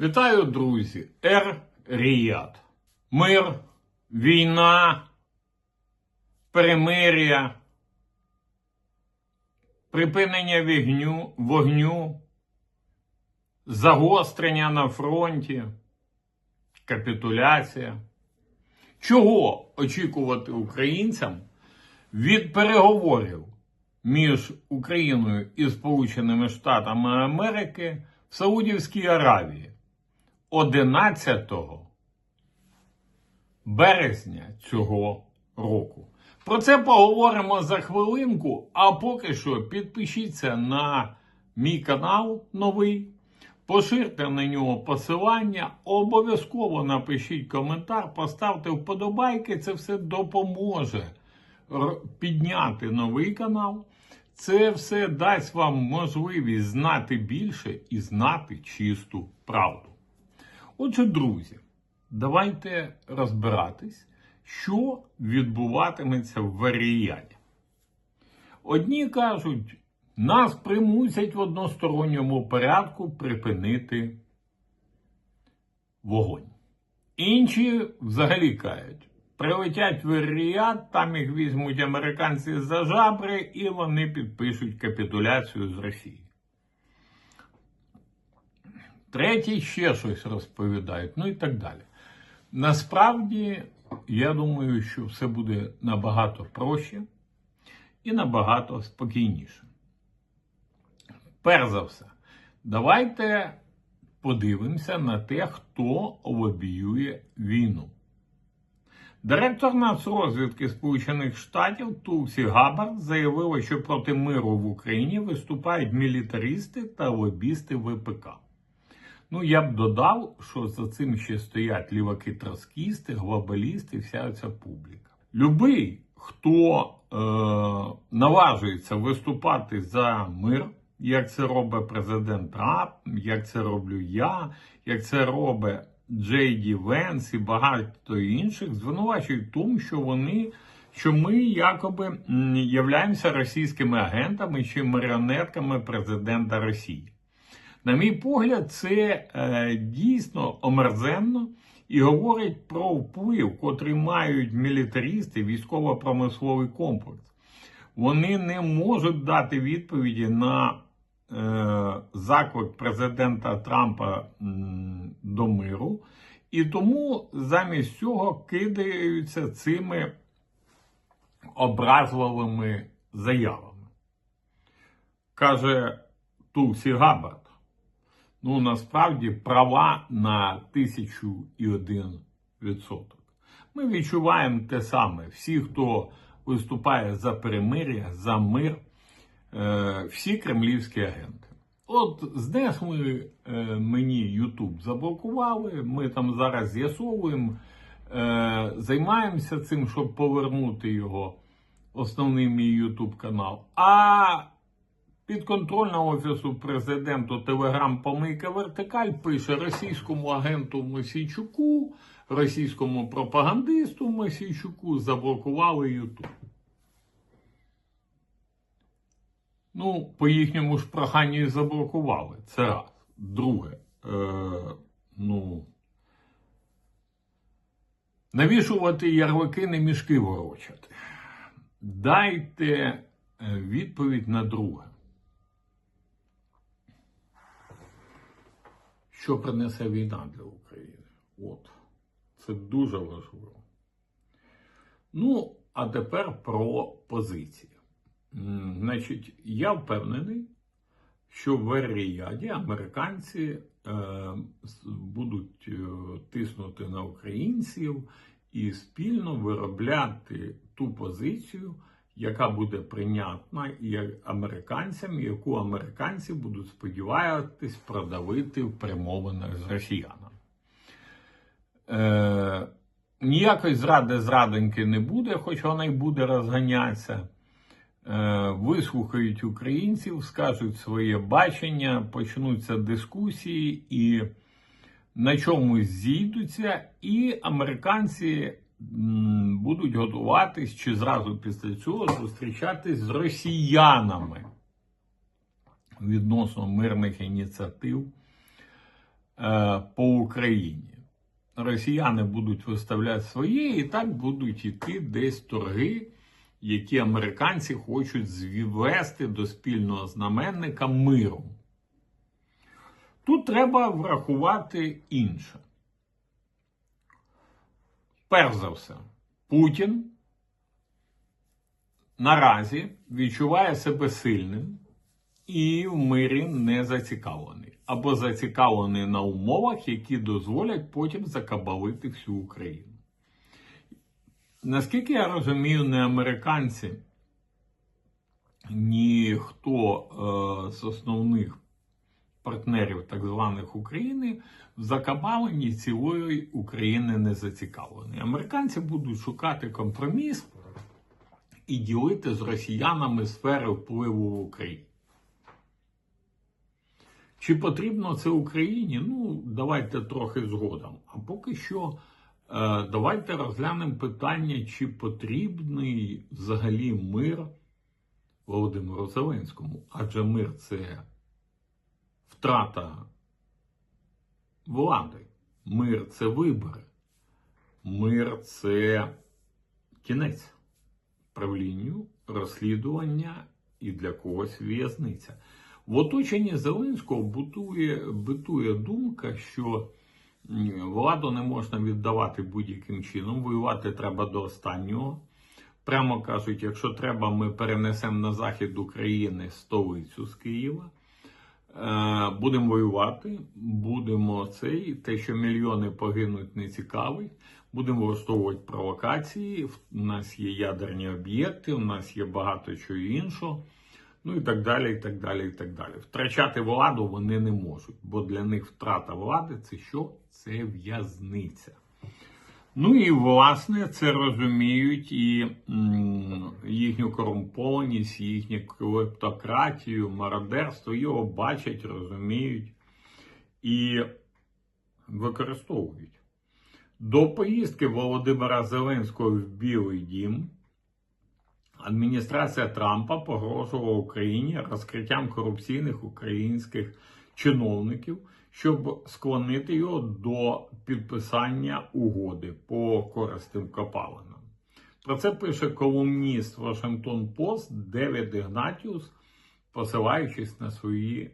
Вітаю, друзі! Ер Ріяд. Мир, війна, перемир'я, припинення вогню, вогню, загострення на фронті, капітуляція. Чого очікувати українцям від переговорів між Україною і Сполученими Штатами Америки в Саудівській Аравії 11 березня цього року? Про це поговоримо за хвилинку, а поки що підпишіться на мій канал новий. Поширте на нього посилання, обов'язково напишіть коментар, поставте вподобайки, це все допоможе підняти новий канал. Це все дасть вам можливість знати більше і знати чисту правду. Отже, друзі, давайте розбиратись, що відбуватиметься в Варіяді. Одні кажуть, нас примусять в односторонньому порядку припинити вогонь. Інші взагалі кажуть, прилетять в Ріяд, там їх візьмуть американці за жабри і вони підпишуть капітуляцію з Росії. Треті ще щось розповідають, ну і так далі. Насправді, я думаю, що все буде набагато проще і набагато спокійніше. Перш за все, давайте подивимося на те, хто лобіює війну. Директор Нацрозвідки Сполучених Штатів Тулсі Габбард заявила, що проти миру в Україні виступають мілітаристи та лобісти ВПК. Ну, я б додав, що за цим ще стоять ліваки троскісти, глобалісти, вся ця публіка. Любий, хто е, наважується виступати за мир, як це робить президент Трамп, як це роблю я, як це робить Джей Ді Венс і багато інших, звинувачують тому, що вони. Що ми якоби являємося російськими агентами чи маріонетками президента Росії. На мій погляд, це е, дійсно омерзенно і говорить про вплив, котрий мають мілітаристи, військово-промисловий комплекс. Вони не можуть дати відповіді на е, заклик президента Трампа м, до миру, і тому замість цього кидаються цими образливими заявами. Каже Тулсі Габбард. Ну, насправді права на тисячу і один відсоток. Ми відчуваємо те саме. Всі, хто виступає за перемир'я, за мир, е, всі кремлівські агенти. От знесли е, мені Ютуб заблокували. Ми там зараз з'ясовуємо, е, займаємося цим, щоб повернути його, основний мій Ютуб канал. А Підконтрольного офісу президенту Телеграм Помийка Вертикаль пише російському агенту Мосійчуку, російському пропагандисту Мосійчуку заблокували Ютуб. Ну, по їхньому ж проханню заблокували. Це раз. Друге, е, ну, навішувати ярлики не мішки ворочати. Дайте е, відповідь на друге. Що принесе війна для України? От. Це дуже важливо. Ну, а тепер про позиції. Значить, я впевнений, що в Ріяді американці е, будуть е, тиснути на українців і спільно виробляти ту позицію, яка буде прийнятна і американцям, яку американці будуть сподіватись продавити в перемовинах з росіянами. Е, ніякої зради зрадоньки не буде, хоч вона й буде розганятися. Е, вислухають українців, скажуть своє бачення, почнуться дискусії і на чомусь зійдуться, і американці будуть готуватись чи зразу після цього зустрічатись з росіянами відносно мирних ініціатив е, по Україні. Росіяни будуть виставляти своє, і так будуть йти десь торги, які американці хочуть звести до спільного знаменника миру. Тут треба врахувати інше. Перш за все, Путін наразі відчуває себе сильним і в мирі не зацікавлений. Або зацікавлений на умовах, які дозволять потім закабалити всю Україну. Наскільки я розумію, не американці, ніхто е, з основних партнерів так званих України в закабаленні цілої України не зацікавлені. Американці будуть шукати компроміс і ділити з росіянами сфери впливу в Україні. Чи потрібно це Україні? Ну, давайте трохи згодом. А поки що е, давайте розглянемо питання, чи потрібний взагалі мир Володимиру Зеленському. Адже мир це втрата влади. Мир це вибори. Мир це кінець правлінню, розслідування і для когось в'язниця. В оточенні Зеленського бутує, битує думка, що владу не можна віддавати будь-яким чином, воювати треба до останнього. Прямо кажуть, якщо треба, ми перенесемо на захід України столицю з Києва. Е, будемо воювати, будемо цей, те, що мільйони погинуть, не цікавить. Будемо влаштовувати провокації. У нас є ядерні об'єкти, у нас є багато чого іншого. Ну і так далі, і так далі, і так далі. Втрачати владу вони не можуть, бо для них втрата влади це що? Це в'язниця. Ну і власне це розуміють і їхню корумпованість, їхню клептократію, мародерство, його бачать, розуміють і використовують. До поїздки Володимира Зеленського в Білий Дім адміністрація Трампа погрожувала Україні розкриттям корупційних українських чиновників, щоб склонити його до підписання угоди по корисним копалинам. Про це пише колумніст Вашингтон Пост Девід Ігнатіус, посилаючись на свої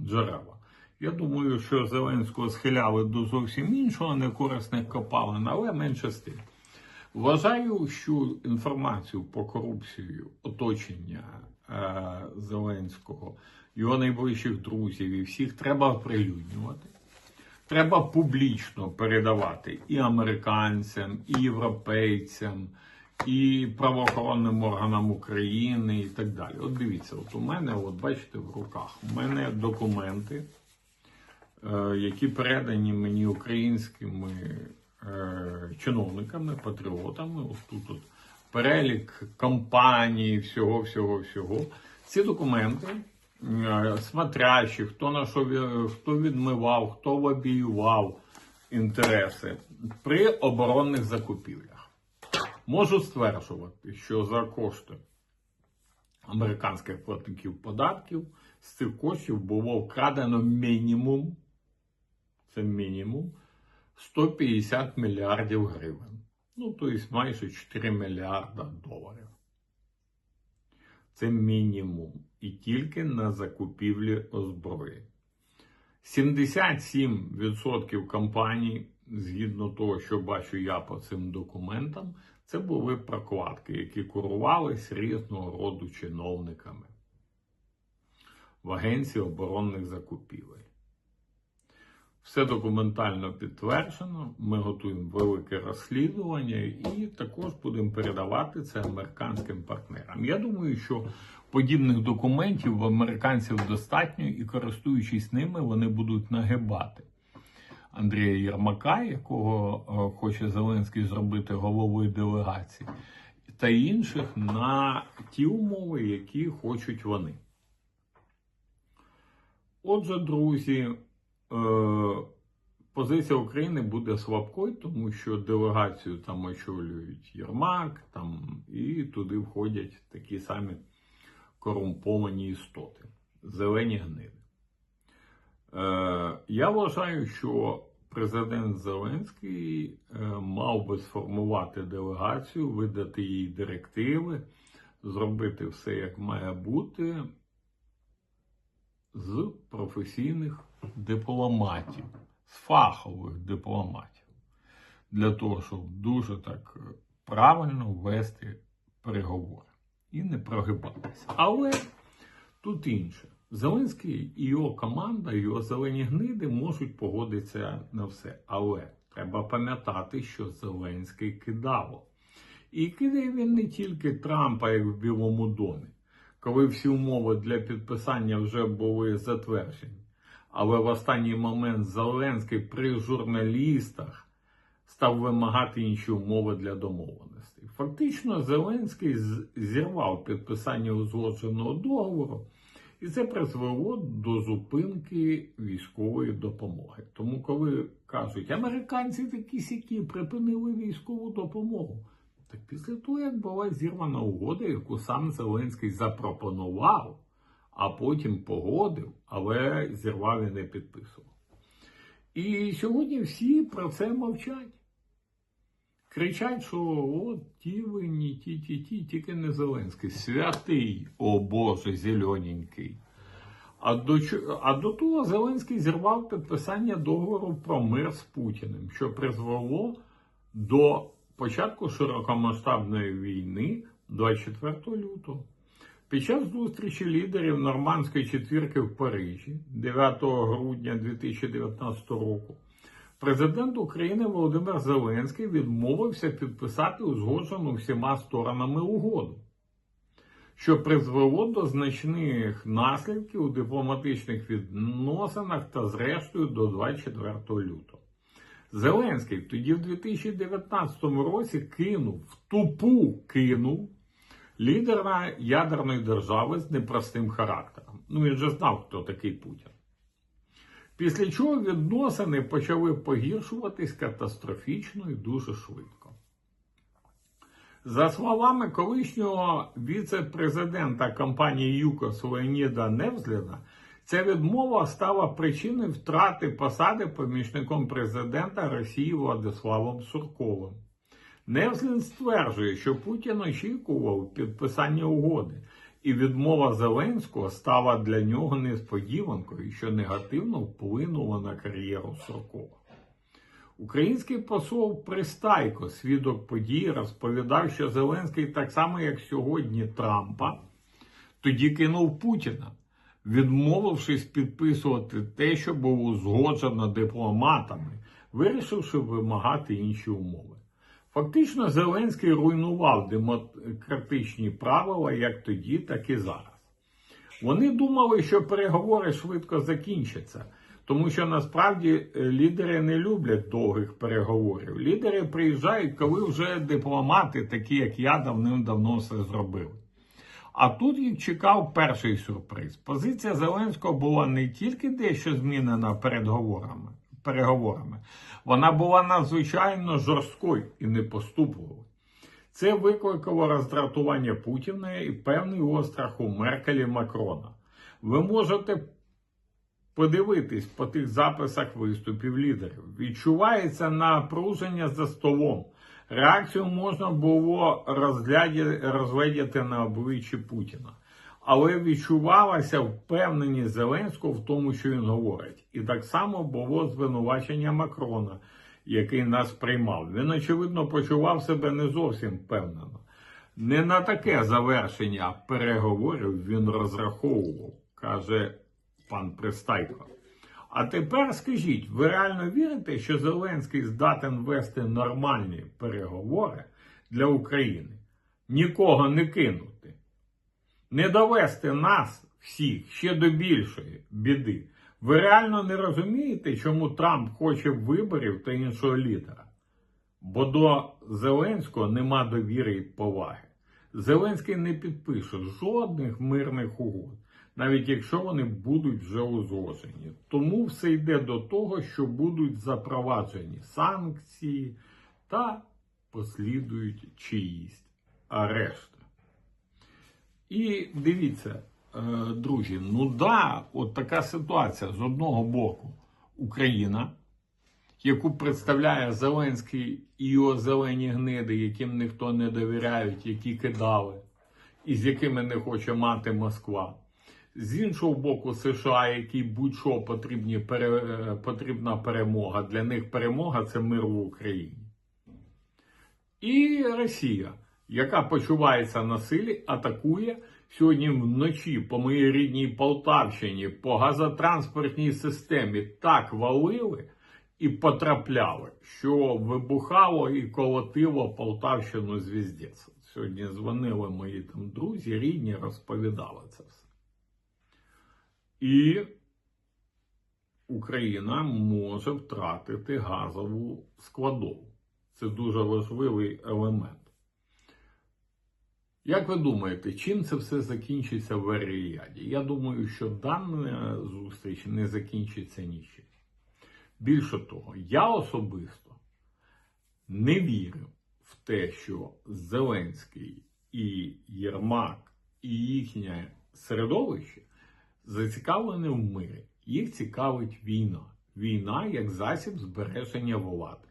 джерела. Я думаю, що Зеленського схиляли до зовсім іншого некорисних копалин, але менше з тим. Вважаю, що інформацію по корупцію оточення е, Зеленського, його найближчих друзів і всіх треба оприлюднювати. Треба публічно передавати і американцям, і європейцям, і правоохоронним органам України, і так далі. От дивіться, от у мене, от бачите, в руках у мене документи, е, які передані мені українськими е, чиновниками, патріотами. Ось тут от перелік компаній, всього, всього, всього. Ці документи, е, смотрящі, хто на що хто відмивав, хто лобіював інтереси при оборонних закупівлях. Можу стверджувати, що за кошти американських платників податків з цих коштів було вкрадено мінімум, це мінімум, 150 мільярдів гривень. Ну, тобто майже 4 мільярда доларів. Це мінімум. І тільки на закупівлі озброї. 77% компаній, згідно того, що бачу я по цим документам, це були прокладки, які курувались різного роду чиновниками в Агенції оборонних закупівель. Все документально підтверджено. Ми готуємо велике розслідування і також будемо передавати це американським партнерам. Я думаю, що подібних документів в американців достатньо і користуючись ними, вони будуть нагибати Андрія Єрмака, якого е, хоче Зеленський зробити головою делегації, та інших на ті умови, які хочуть вони. Отже, друзі. Е, позиція України буде слабкою, тому що делегацію там очолюють Єрмак, там, і туди входять такі самі корумповані істоти, зелені гниди. Е, я вважаю, що президент Зеленський е, мав би сформувати делегацію, видати їй директиви, зробити все як має бути з професійних дипломатів, з фахових дипломатів, для того, щоб дуже так е, правильно вести переговори і не прогибатися. Але тут інше. Зеленський і його команда, його зелені гниди можуть погодитися на все. Але треба пам'ятати, що Зеленський кидало. І кидає він не тільки Трампа, як в Білому домі, коли всі умови для підписання вже були затверджені. Але в останній момент Зеленський при журналістах став вимагати інші умови для домовленостей. Фактично, Зеленський зірвав підписання узгодженого договору, і це призвело до зупинки військової допомоги. Тому, коли кажуть, американці такі сякі припинили військову допомогу. Так після того, як була зірвана угода, яку сам Зеленський запропонував, а потім погодив, але зірвав і не підписував. І сьогодні всі про це мовчать. Кричать, що от ті винні, ті, ті, ті, тільки не Зеленський. Святий, о Боже, зелененький. А до, а до того Зеленський зірвав підписання договору про мир з Путіним, що призвело до початку широкомасштабної війни 24 лютого. Під час зустрічі лідерів Нормандської четвірки в Парижі 9 грудня 2019 року президент України Володимир Зеленський відмовився підписати узгоджену всіма сторонами угоду, що призвело до значних наслідків у дипломатичних відносинах та, зрештою, до 24 лютого. Зеленський тоді в 2019 році кинув, в тупу кинув лідера ядерної держави з непростим характером. Ну він же знав, хто такий Путін. Після чого відносини почали погіршуватись катастрофічно і дуже швидко. За словами колишнього віце-президента компанії ЮКОС Леоніда Невзліна, ця відмова стала причиною втрати посади помічником президента Росії Владиславом Сурковим. Невзлін стверджує, що Путін очікував підписання угоди, і відмова Зеленського стала для нього несподіванкою, що негативно вплинула на кар'єру Суркова. Український посол Пристайко, свідок подій, розповідав, що Зеленський, так само як сьогодні Трампа, тоді кинув Путіна, відмовившись підписувати те, що було узгоджено дипломатами, вирішивши вимагати інші умови. Фактично, Зеленський руйнував демократичні правила як тоді, так і зараз. Вони думали, що переговори швидко закінчаться, тому що насправді е, лідери не люблять довгих переговорів. Лідери приїжджають, коли вже дипломати, такі як я, давним-давно все зробили. А тут їх чекав перший сюрприз. Позиція Зеленського була не тільки дещо змінена переговорами, переговорами, вона була надзвичайно жорсткою і непоступливою. Це викликало роздратування Путіна і певний острах у Меркелі Макрона. Ви можете подивитись по тих записах виступів лідерів. Відчувається напруження за столом. Реакцію можна було розгляді- розглядіти на обличчі Путіна. Але відчувалася впевненість Зеленського в тому, що він говорить. І так само було звинувачення Макрона, який нас приймав. Він, очевидно, почував себе не зовсім впевнено. Не на таке завершення переговорів він розраховував, каже пан Пристайко. А тепер скажіть, ви реально вірите, що Зеленський здатен вести нормальні переговори для України? Нікого не кинути, не довести нас всіх ще до більшої біди. Ви реально не розумієте, чому Трамп хоче виборів та іншого лідера? Бо до Зеленського нема довіри і поваги. Зеленський не підпише жодних мирних угод, навіть якщо вони будуть вже узгоджені. Тому все йде до того, що будуть запроваджені санкції та послідують чиїсь арешти. І дивіться, Е, друзі, ну да, от така ситуація з одного боку Україна, яку представляє Зеленський і його зелені гниди, яким ніхто не довіряють, які кидали, і з якими не хоче мати Москва. З іншого боку, США, які будь-що потрібні, пере, е, потрібна перемога. Для них перемога це мир в Україні. І Росія, яка почувається на силі, атакує сьогодні вночі по моїй рідній Полтавщині, по газотранспортній системі так валили і потрапляли, що вибухало і колотило Полтавщину звіздець. Сьогодні дзвонили мої там друзі, рідні, розповідали це все. І Україна може втратити газову складову. Це дуже важливий елемент. Як ви думаєте, чим це все закінчиться в Еріаді? Я думаю, що дана зустріч не закінчиться нічим. Більше того, я особисто не вірю в те, що Зеленський і Єрмак і їхнє середовище зацікавлені в мирі. Їх цікавить війна. Війна як засіб збереження влади.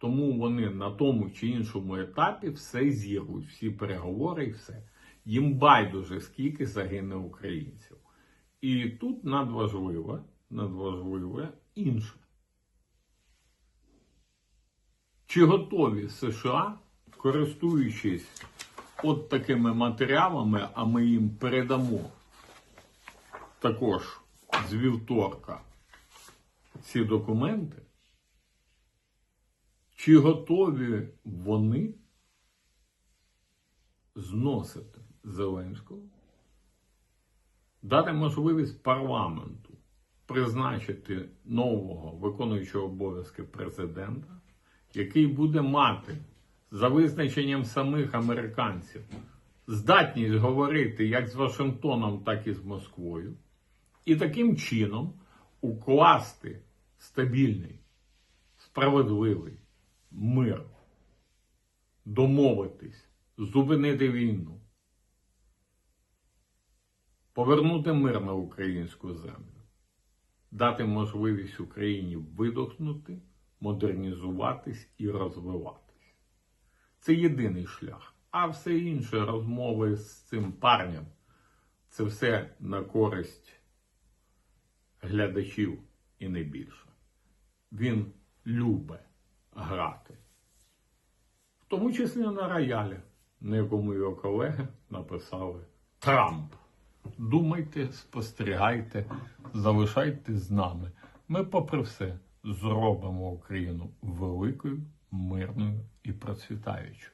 Тому вони на тому чи іншому етапі все зірвуть, всі переговори і все. Їм байдуже, скільки загине українців. І тут надважливе, надважливе інше. Чи готові США, користуючись от такими матеріалами, а ми їм передамо також з вівторка ці документи, чи готові вони зносити Зеленського, дати можливість парламенту призначити нового виконуючого обов'язки президента, який буде мати за визначенням самих американців здатність говорити як з Вашингтоном, так і з Москвою, і таким чином укласти стабільний, справедливий мир, домовитись, зупинити війну, повернути мир на українську землю, дати можливість Україні видохнути, модернізуватись і розвиватись. Це єдиний шлях. А все інше розмови з цим парнем це все на користь глядачів і не більше. Він любить грати. В тому числі на роялі, на якому його колеги написали Трамп. Думайте, спостерігайте, залишайте з нами. Ми, попри все, зробимо Україну великою, мирною і процвітаючою.